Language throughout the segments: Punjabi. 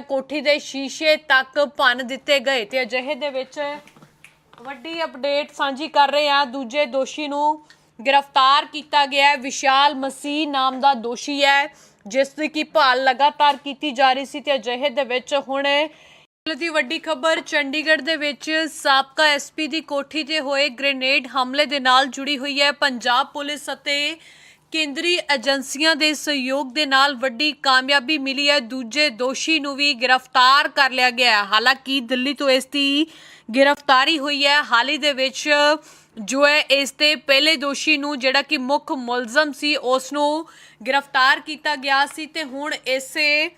ਕੋਠੀ ਦੇ ਸ਼ੀਸ਼ੇ ਤੱਕ ਭੰਨ ਦਿੱਤੇ ਗਏ ਤੇ ਅਜਿਹੇ ਦੇ ਵਿੱਚ ਵੱਡੀ ਅਪਡੇਟ ਸਾਂਝੀ ਕਰ ਰਹੇ ਹਾਂ। ਦੂਜੇ ਦੋਸ਼ੀ ਨੂੰ ਗ੍ਰਿਫਤਾਰ ਕੀਤਾ ਗਿਆ ਹੈ। ਵਿਸ਼ਾਲ ਮਸੀਹ ਨਾਮ ਦਾ ਦੋਸ਼ੀ ਹੈ, ਜਿਸ ਦੀ ਕੀ ਭਾਲ ਲਗਾਤਾਰ ਕੀਤੀ ਜਾ ਰਹੀ ਸੀ ਤੇ ਅਜਿਹੇ ਦੇ ਵਿੱਚ ਹੁਣ ਦੀ ਵੱਡੀ ਖਬਰ ਚੰਡੀਗੜ੍ਹ ਦੇ ਵਿੱਚ ਸਾਬਕਾ ਐਸਪੀ ਦੀ ਕੋਠੀ ਤੇ ਹੋਏ ਗ੍ਰੇਨੇਡ ਹਮਲੇ ਦੇ ਨਾਲ ਜੁੜੀ ਹੋਈ ਹੈ। ਪੰਜਾਬ ਪੁਲਿਸ ਅਤੇ ਕੇਂਦਰੀ ਏਜੰਸੀਆਂ ਦੇ ਸਹਿਯੋਗ ਦੇ ਨਾਲ ਵੱਡੀ ਕਾਮਯਾਬੀ ਮਿਲੀ ਹੈ। ਦੂਜੇ ਦੋਸ਼ੀ ਨੂੰ ਵੀ ਗ੍ਰਿਫਤਾਰ ਕਰ ਲਿਆ ਗਿਆ ਹੈ। ਹਾਲਾਂਕਿ ਦਿੱਲੀ ਤੋਂ ਇਸ ਦੀ ਗ੍ਰਿਫਤਾਰੀ ਹੋਈ ਹੈ। ਹਾਲ ਹੀ ਦੇ ਵਿੱਚ ਜੋ ਹੈ, ਇਸ ਤੇ ਪਹਿਲੇ ਦੋਸ਼ੀ ਨੂੰ ਜਿਹੜਾ ਕਿ ਮੁੱਖ ਮੁਲਜ਼ਮ ਸੀ, ਉਸ ਨੂੰ ਗ੍ਰਿਫਤਾਰ ਕੀਤਾ ਗਿਆ ਸੀ ਤੇ ਹੁਣ ਇਸੇ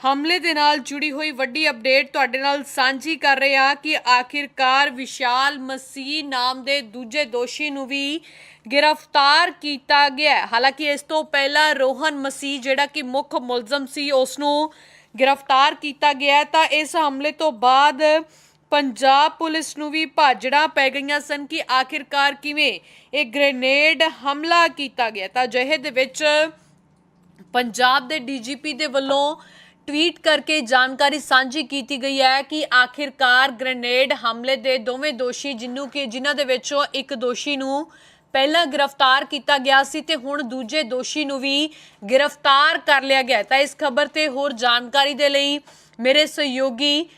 ਹਮਲੇ ਦੇ ਨਾਲ ਜੁੜੀ ਹੋਈ ਵੱਡੀ ਅਪਡੇਟ ਤੁਹਾਡੇ ਨਾਲ ਸਾਂਝੀ ਕਰ ਰਹੇ ਹਾਂ ਕਿ ਆਖਿਰਕਾਰ ਵਿਸ਼ਾਲ ਮਸੀਹ ਨਾਮ ਦੇ ਦੂਜੇ ਦੋਸ਼ੀ ਨੂੰ ਵੀ ਗ੍ਰਿਫਤਾਰ ਕੀਤਾ ਗਿਆ ਹਾਲਾਂਕਿ ਇਸ ਤੋਂ ਪਹਿਲਾਂ ਰੋਹਨ ਮਸੀਹ ਜਿਹੜਾ ਕਿ ਮੁੱਖ ਮੁਲਜ਼ਮ ਸੀ, ਉਸ ਨੂੰ ਗ੍ਰਿਫਤਾਰ ਕੀਤਾ ਗਿਆ ਤਾਂ ਇਸ ਹਮਲੇ ਤੋਂ ਬਾਅਦ ਪੰਜਾਬ ਪੁਲਿਸ ਨੂੰ ਵੀ ਭਾਜੜਾਂ ਪੈ ਗਈਆਂ ਸਨ ਕਿ ਆਖਿਰਕਾਰ ਕਿਵੇਂ ਇਹ ਗ੍ਰੇਨੇਡ ਹਮਲਾ ਕੀਤਾ ਗਿਆ ਤਾਂ ਅਜਿਹੇ ਦੇ ਵਿੱਚ ਪੰਜਾਬ ਦੇ ਡੀਜੀਪੀ ਦੇ ਵੱਲੋਂ ਟਵੀਟ ਕਰਕੇ ਜਾਣਕਾਰੀ ਸਾਂਝੀ ਕੀਤੀ ਗਈ ਹੈ ਕਿ ਆਖਿਰਕਾਰ ਗ੍ਰੇਨੇਡ ਹਮਲੇ ਦੇ ਦੋਵੇਂ ਦੋਸ਼ੀ, ਜਿੰਨੂੰ ਕਿ ਜਿਨ੍ਹਾਂ ਦੇ ਵਿੱਚੋਂ ਇੱਕ ਦੋਸ਼ੀ ਨੂੰ ਪਹਿਲਾਂ ਗ੍ਰਿਫਤਾਰ ਕੀਤਾ ਗਿਆ ਸੀ ਤੇ ਹੁਣ ਦੂਜੇ ਦੋਸ਼ੀ ਨੂੰ ਵੀ ਗ੍ਰਿਫਤਾਰ ਕਰ ਲਿਆ ਗਿਆ ਤਾਂ ਇਸ ਖਬਰ ਤੇ ਹੋਰ ਜਾਣਕਾਰੀ ਦੇ ਲਈ ਮੇਰੇ ਸਹਿਯੋਗੀ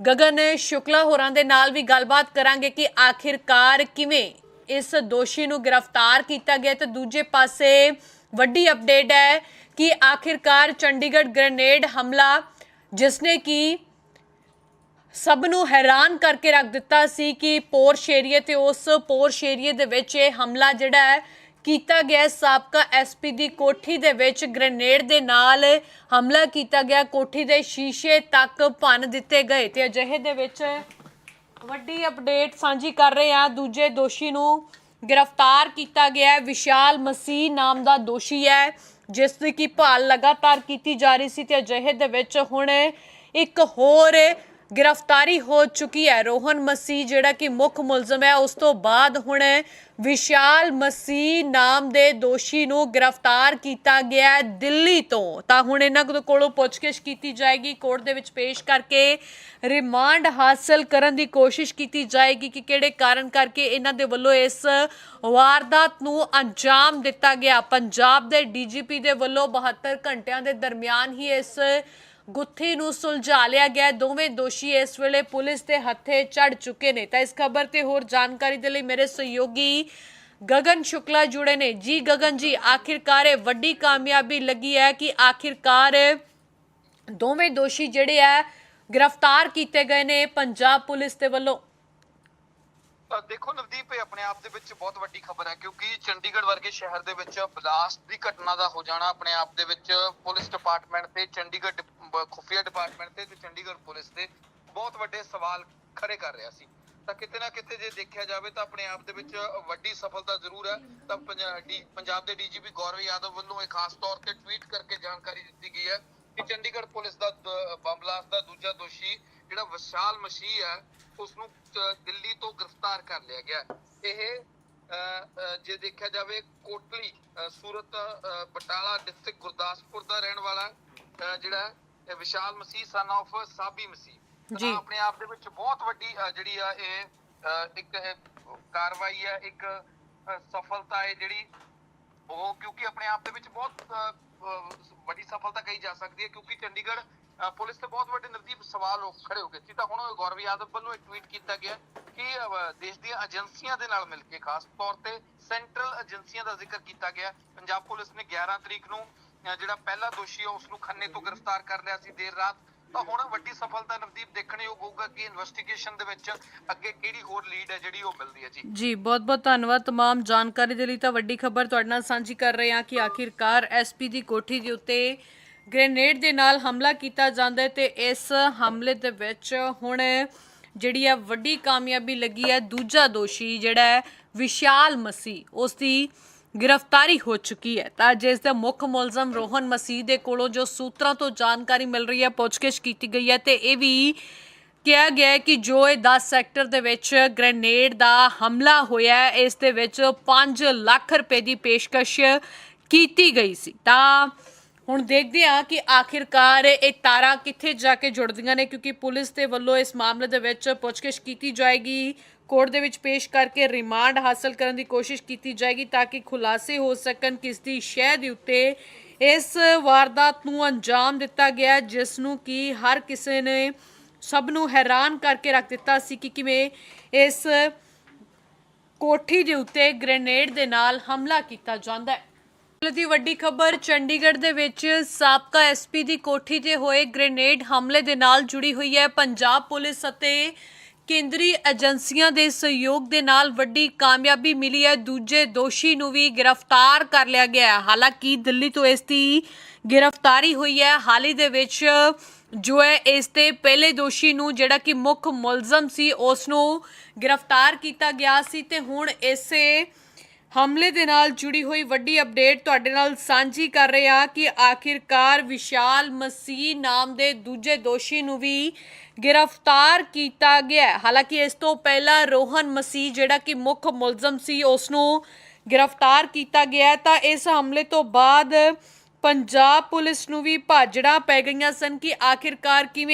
ਗਗਨ ਸ਼ੁਕਲਾ ਹੋਰਾਂ ਦੇ ਨਾਲ ਵੀ ਗੱਲਬਾਤ ਕਰਾਂਗੇ ਕਿ ਆਖਿਰਕਾਰ ਕਿਵੇਂ ਇਸ ਦੋਸ਼ੀ ਨੂੰ ਗ੍ਰਿਫਤਾਰ ਕੀਤਾ ਗਿਆ ਤੇ ਦੂਜੇ ਪਾਸੇ ਵੱਡੀ ਅਪਡੇਟ ਹੈ ਕਿ ਆਖਿਰਕਾਰ ਚੰਡੀਗੜ੍ਹ ਗ੍ਰੇਨੇਡ ਹਮਲਾ, ਜਿਸਨੇ ਕਿ ਸਭ ਨੂੰ ਹੈਰਾਨ ਕਰਕੇ ਰੱਖ ਦਿੱਤਾ ਸੀ ਕਿ ਪੋਰਸ਼ ਏਰੀਏ ਤੇ ਉਸ ਪੋਰਸ਼ ਏਰੀਏ ਦੇ ਵਿੱਚ ਇਹ ਹਮਲਾ ਜਿਹੜਾ ਹੈ ਕੀਤਾ ਗਿਆ ਹੈ। ਸਾਬਕਾ ਐਸਪੀ ਦੀ ਕੋਠੀ ਦੇ ਵਿੱਚ ਗ੍ਰੇਨੇਡ ਦੇ ਨਾਲ ਹਮਲਾ ਕੀਤਾ ਗਿਆ। ਕੋਠੀ ਦੇ ਸ਼ੀਸ਼ੇ ਤੱਕ ਭੰਨ ਦਿੱਤੇ ਗਏ ਤੇ ਅਜਿਹੇ ਦੇ ਵਿੱਚ ਵੱਡੀ ਅਪਡੇਟ ਸਾਂਝੀ ਕਰ ਰਹੇ ਹਾਂ। ਦੂਜੇ ਦੋਸ਼ੀ ਨੂੰ ਗ੍ਰਿਫਤਾਰ ਕੀਤਾ ਗਿਆ ਵਿਸ਼ਾਲ ਮਸੀਹ ਨਾਮ ਦਾ ਦੋਸ਼ੀ ਹੈ। ਜਿਸ ਦੀ ਕੀ ਭਾਲ ਲਗਾਤਾਰ ਕੀਤੀ ਜਾ ਰਹੀ ਸੀ ਤੇ ਅਜਿਹੇ ਦੇ ਵਿੱਚ ਹੁਣ ਇੱਕ ਹੋਰ ਗ੍ਰਿਫਤਾਰੀ ਹੋ ਚੁੱਕੀ ਹੈ। ਰੋਹਨ ਮਸੀਹ, ਜਿਹੜਾ ਕਿ ਮੁੱਖ ਮੁਲਜ਼ਮ ਹੈ, ਉਸ ਤੋਂ ਬਾਅਦ ਹੁਣ ਵਿਸ਼ਾਲ ਮਸੀਹ ਨਾਮ ਦੇ ਦੋਸ਼ੀ ਨੂੰ ਗ੍ਰਿਫਤਾਰ ਕੀਤਾ ਗਿਆ ਹੈ ਦਿੱਲੀ ਤੋਂ। ਤਾਂ ਹੁਣ ਇਹਨਾਂ ਕੋਲੋਂ ਪੁੱਛਗਿੱਛ ਕੀਤੀ ਜਾਏਗੀ। ਕੋਰਟ ਦੇ ਵਿੱਚ ਪੇਸ਼ ਕਰਕੇ ਰਿਮਾਂਡ ਹਾਸਲ ਕਰਨ ਦੀ ਕੋਸ਼ਿਸ਼ ਕੀਤੀ ਜਾਏਗੀ ਕਿ ਕਿਹੜੇ ਕਾਰਨ ਕਰਕੇ ਇਹਨਾਂ ਦੇ ਵੱਲੋਂ ਇਸ ਵਾਰਦਾਤ ਨੂੰ ਅੰਜਾਮ ਦਿੱਤਾ ਗਿਆ। ਪੰਜਾਬ ਦੇ ਡੀਜੀਪੀ ਦੇ ਵੱਲੋਂ 72 ਘੰਟਿਆਂ ਦੇ ਦਰਮਿਆਨ ਹੀ ਇਸ ਗੁੱਥੀ ਨੂੰ ਸੁਲਝਾ ਲਿਆ ਗਿਆ। ਦੋਵੇਂ ਦੋਸ਼ੀ ਇਸ ਵੇਲੇ ਪੁਲਿਸ ਦੇ ਹੱਥੇ ਚੜ ਚੁੱਕੇ ਨੇ। ਤਾਂ ਇਸ ਖਬਰ ਤੇ ਹੋਰ ਜਾਣਕਾਰੀ ਦੇ ਲਈ ਮੇਰੇ ਸਹਿਯੋਗੀ ਗਗਨ ਸ਼ੁਕਲਾ ਜੁੜੇ ਨੇ। ਜੀ ਗਗਨ ਜੀ, ਆਖਿਰਕਾਰ ਇਹ ਵੱਡੀ ਕਾਮਯਾਬੀ ਲੱਗੀ ਹੈ ਕਿ ਆਖਿਰਕਾਰ ਦੋਵੇਂ ਦੋਸ਼ੀ ਜਿਹੜੇ ਆ, ਗ੍ਰਿਫਤਾਰ ਕੀਤੇ ਗਏ ਨੇ ਪੰਜਾਬ ਪੁਲਿਸ ਦੇ ਵੱਲੋਂ। ਦੇਖੋ ਨਵਦੀਪ, ਇਹ ਆਪਣੇ ਆਪ ਦੇ ਵਿੱਚ ਬਹੁਤ ਵੱਡੀ ਖਬਰ ਹੈ ਕਿਉਂਕਿ ਚੰਡੀਗੜ੍ਹ ਵਰਗੇ ਸ਼ਹਿਰ ਦੇ ਵਿੱਚ ਬਲਾਸਟ ਦੀ ਘਟਨਾ ਦਾ ਹੋ ਜਾਣਾ ਆਪਣੇ ਆਪ ਦੇ ਵਿੱਚ ਪੁਲਿਸ ਡਿਪਾਰਟਮੈਂਟ ਤੇ ਚੰਡੀਗੜ੍ਹ ਖੁਫੀਆ ਡਿਪਾਰਟਮੈਂਟ ਤੇ ਤੇ ਚੰਡੀਗੜ੍ਹ ਪੁਲਿਸ ਤੇ ਬਹੁਤ ਵੱਡੇ ਸਵਾਲ ਖੜੇ ਕਰ ਰਿਹਾ ਸੀ। ਤਾਂ ਕਿਤੇ ਨਾ ਕਿਤੇ ਜੇ ਦੇਖਿਆ ਜਾਵੇ ਤਾਂ ਆਪਣੇ ਆਪ ਦੇ ਵਿੱਚ ਵੱਡੀ ਸਫਲਤਾ ਜ਼ਰੂਰ ਹੈ। ਤਾਂ ਪੰਜਾਬ ਦੇ ਡੀਜੀਪੀ ਗੌਰਵ ਯਾਦਵ ਵੱਲੋਂ ਇਹ ਖਾਸ ਤੌਰ ਤੇ ਟਵੀਟ ਕਰਕੇ ਜਾਣਕਾਰੀ ਦਿੱਤੀ ਗਈ ਹੈ ਕਿ ਚੰਡੀਗੜ੍ਹ ਪੁਲਿਸ ਦਾ ਦ- ਦਾ ਦੂਜਾ ਦੋਸ਼ੀ ਜਿਹੜਾ ਵਿਸ਼ਾਲ ਮਸੀਹ ਹੈ ਉਸ ਨੂੰ ਦਿੱਲੀ ਤੋਂ ਗ੍ਰਿਫਤਾਰ ਕਰ ਲਿਆ ਗਿਆ ਇਹ ਜੇ ਦੇਖਿਆ ਜਾਵੇ ਕੋਟਲੀ ਸੂਰਤ ਬਟਾਲਾ ਡਿਸਟ੍ਰਿਕਟ ਗੁਰਦਾਸਪੁਰ ਦਾ ਰਹਿਣ ਵਾਲਾ ਜਿਹੜਾ ਵਿਸ਼ਾਲ ਮਸੀਹ ਸਨ of ਸਾਬੀ ਮਸੀਹ। ਜੀ। ਆਪਣੇ ਆਪ ਦੇ ਵਿੱਚ ਬਹੁਤ ਵੱਡੀ ਜਿਹੜੀ ਆ ਇਹ ਇੱਕ ਕਾਰਵਾਈ ਹੈ ਇੱਕ ਸਫਲਤਾ ਹੈ ਜਿਹੜੀ ਉਹ ਕਿਉਂਕਿ ਆਪਣੇ ਆਪ ਦੇ ਵਿੱਚ ਬਹੁਤ ਵੱਡੀ ਸਫਲਤਾ ਕਹੀ ਜਾ ਸਕਦੀ ਹੈ ਕਿਉਂਕਿ ਚੰਡੀਗੜ੍ਹ ਪੁਲਿਸ ਤੇ ਬਹੁਤ ਵੱਡੇ ਨਜ਼ਦੀਕ ਸਵਾਲ ਖੜੇ ਹੋ ਗਏ ਸੀ। ਤਾਂ ਹੁਣ ਗੌਰਵ ਯਾਦਵ ਵੱਲੋਂ ਇੱਕ ਟਵੀਟ ਕੀਤਾ ਗਿਆ ਕਿ ਦੇਸ਼ ਦੀਆਂ ਏਜੰਸੀਆਂ ਦੇ ਨਾਲ ਮਿਲ ਕੇ ਖਾਸ ਤੌਰ ਤੇ ਸੈਂਟਰਲ ਏਜੰਸੀਆਂ ਦਾ ਜ਼ਿਕਰ ਕੀਤਾ ਗਿਆ। ਪੰਜਾਬ ਪੁਲਿਸ ਨੇ 11 ਤਰੀਕ ਨੂੰ ਜਿਹੜਾ ਪਹਿਲਾ ਦੋਸ਼ੀ ਹੈ ਉਸ ਨੂੰ ਖੰਨੇ ਤੋਂ ਗ੍ਰਿਫਤਾਰ ਕਰ ਲਿਆ ਸੀ ਦੇਰ ਰਾਤ ਤਾਂ ਹੁਣ ਵੱਡੀ ਸਫਲਤਾ ਨਵਦੀਪ ਦੇਖਣਯੋਗ ਹੋਊਗਾ ਕਿ ਇਨਵੈਸਟੀਗੇਸ਼ਨ ਦੇ ਵਿੱਚ ਅੱਗੇ ਕਿਹੜੀ ਹੋਰ ਲੀਡ ਹੈ ਜਿਹੜੀ ਉਹ ਮਿਲਦੀ ਹੈ ਜੀ ਜੀ ਬਹੁਤ ਬਹੁਤ ਧੰਨਵਾਦ तमाम ਜਾਣਕਾਰੀ ਦੇ ਲਈ ਤਾਂ ਵੱਡੀ ਖਬਰ ਤੁਹਾਡੇ ਨਾਲ ਸਾਂਝੀ ਕਰ ਰਹੇ ਹਾਂ ਕਿ ਆਖਿਰਕਾਰ ਐਸਪੀ ਦੀ ਕੋਠੀ ਦੇ ਉੱਤੇ ਗ੍ਰੇਨੇਡ ਦੇ ਨਾਲ ਹਮਲਾ ਕੀਤਾ ਜਾਂਦਾ ਹੈ ਤੇ ਇਸ ਹਮਲੇ ਦੇ ਵਿੱਚ ਹੁਣ ਜਿਹੜੀ ਹੈ ਵੱਡੀ ਕਾਮਯਾਬੀ ਲੱਗੀ ਹੈ ਦੂਜਾ ਦੋਸ਼ੀ ਜਿਹੜਾ ਹੈ ਵਿਸ਼ਾਲ ਮਸੀਹ ਉਸ ਦੀ ਗ੍ਰਿਫਤਾਰੀ ਹੋ ਚੁੱਕੀ ਹੈ। ਤਾਂ ਜਿਸ ਦੇ ਮੁੱਖ ਮੁਲਜ਼ਮ ਰੋਹਨ ਮਸੀਹ ਦੇ ਕੋਲੋਂ ਜੋ ਸੂਤਰਾਂ ਤੋਂ ਜਾਣਕਾਰੀ ਮਿਲ ਰਹੀ ਹੈ, ਪੁੱਛਗਿੱਛ ਕੀਤੀ ਗਈ ਹੈ ਤੇ ਇਹ ਵੀ ਕਿਹਾ ਗਿਆ ਹੈ ਕਿ ਜੋ ਇਹ 10 ਸੈਕਟਰ ਦੇ ਵਿੱਚ ਗ੍ਰੇਨੇਡ ਦਾ ਹਮਲਾ ਹੋਇਆ ਹੈ, ਇਸ ਦੇ ਵਿੱਚ 5 ਲੱਖ ਰੁਪਏ ਦੀ ਪੇਸ਼ਕਸ਼ ਕੀਤੀ ਗਈ ਸੀ। ਤਾਂ ਹੁਣ ਦੇਖਦੇ ਹਾਂ ਕਿ ਆਖਿਰਕਾਰ ਇਹ ਤਾਰਾਂ ਕਿੱਥੇ ਜਾ ਕੇ ਜੁੜਦੀਆਂ ਨੇ, ਕਿਉਂਕਿ ਪੁਲਿਸ ਦੇ ਵੱਲੋਂ ਇਸ ਮਾਮਲੇ ਦੇ ਵਿੱਚ ਪੁੱਛਗਿੱਛ ਕੀਤੀ ਜਾਏਗੀ। ਕੋਰਟ ਦੇ ਵਿੱਚ ਪੇਸ਼ ਕਰਕੇ ਰਿਮਾਂਡ ਹਾਸਲ ਕਰਨ ਦੀ ਕੋਸ਼ਿਸ਼ ਕੀਤੀ ਜਾਏਗੀ ਤਾਂ ਕਿ ਖੁਲਾਸੇ ਹੋ ਸਕਣ ਕਿਸ ਦੀ ਸ਼ਹਿ ਦੇ ਉੱਤੇ ਇਸ ਵਾਰਦਾਤ ਨੂੰ ਅੰਜਾਮ ਦਿੱਤਾ ਗਿਆ, ਜਿਸ ਨੂੰ ਕਿ ਹਰ ਕਿਸੇ ਨੇ ਸਭ ਨੂੰ ਹੈਰਾਨ ਕਰਕੇ ਰੱਖ ਦਿੱਤਾ ਸੀ ਕਿ ਕਿਵੇਂ ਇਸ ਕੋਠੀ ਦੇ ਉੱਤੇ ਗ੍ਰੇਨੇਡ ਦੇ ਨਾਲ ਹਮਲਾ ਕੀਤਾ ਜਾਂਦਾ ਹੈ। ਦੀ ਵੱਡੀ ਖਬਰ, ਚੰਡੀਗੜ੍ਹ ਦੇ ਵਿੱਚ ਸਾਬਕਾ ਐਸਪੀ ਦੀ ਕੋਠੀ ਤੇ ਹੋਏ ਗ੍ਰੇਨੇਡ ਹਮਲੇ ਦੇ ਨਾਲ ਜੁੜੀ ਹੋਈ ਹੈ। ਪੰਜਾਬ ਪੁਲਿਸ ਅਤੇ ਕੇਂਦਰੀ ਏਜੰਸੀਆਂ ਦੇ ਸਹਿਯੋਗ ਦੇ ਨਾਲ ਵੱਡੀ ਕਾਮਯਾਬੀ ਮਿਲੀ ਹੈ। ਦੂਜੇ ਦੋਸ਼ੀ ਨੂੰ ਵੀ ਗ੍ਰਿਫਤਾਰ ਕਰ ਲਿਆ ਗਿਆ ਹੈ। ਹਾਲਾਂਕਿ ਦਿੱਲੀ ਤੋਂ ਇਸ ਦੀ ਗ੍ਰਿਫਤਾਰੀ ਹੋਈ ਹੈ। ਹਾਲ ਹੀ ਦੇ ਵਿੱਚ ਜੋ ਹੈ, ਇਸ ਤੇ ਪਹਿਲੇ ਦੋਸ਼ੀ ਨੂੰ ਜਿਹੜਾ ਕਿ ਮੁੱਖ ਮੁਲਜ਼ਮ ਸੀ, ਉਸ ਨੂੰ ਗ੍ਰਿਫਤਾਰ ਕੀਤਾ ਗਿਆ ਸੀ ਤੇ ਹੁਣ ਇਸੇ ਹਮਲੇ ਦੇ ਨਾਲ ਜੁੜੀ ਹੋਈ ਵੱਡੀ ਅਪਡੇਟ ਤੁਹਾਡੇ ਨਾਲ ਸਾਂਝੀ ਕਰ ਰਹੇ ਹਾਂ ਕਿ ਆਖਿਰਕਾਰ ਵਿਸ਼ਾਲ ਮਸੀਹ ਨਾਮ ਦੇ ਦੂਜੇ ਦੋਸ਼ੀ ਨੂੰ ਵੀ ਗ੍ਰਿਫਤਾਰ ਕੀਤਾ ਗਿਆ ਹਾਲਾਂਕਿ ਇਸ ਤੋਂ ਪਹਿਲਾਂ ਰੋਹਨ ਮਸੀਹ, ਜਿਹੜਾ ਕਿ ਮੁੱਖ ਮੁਲਜ਼ਮ ਸੀ ਉਸ ਨੂੰ ਗ੍ਰਿਫਤਾਰ ਕੀਤਾ ਗਿਆ ਤਾਂ ਇਸ ਹਮਲੇ ਤੋਂ ਬਾਅਦ ਪੰਜਾਬ ਪੁਲਿਸ ਨੂੰ ਵੀ ਭਾਜੜਾਂ ਪੈ ਗਈਆਂ ਸਨ ਕਿ ਆਖਿਰਕਾਰ ਕਿਵੇਂ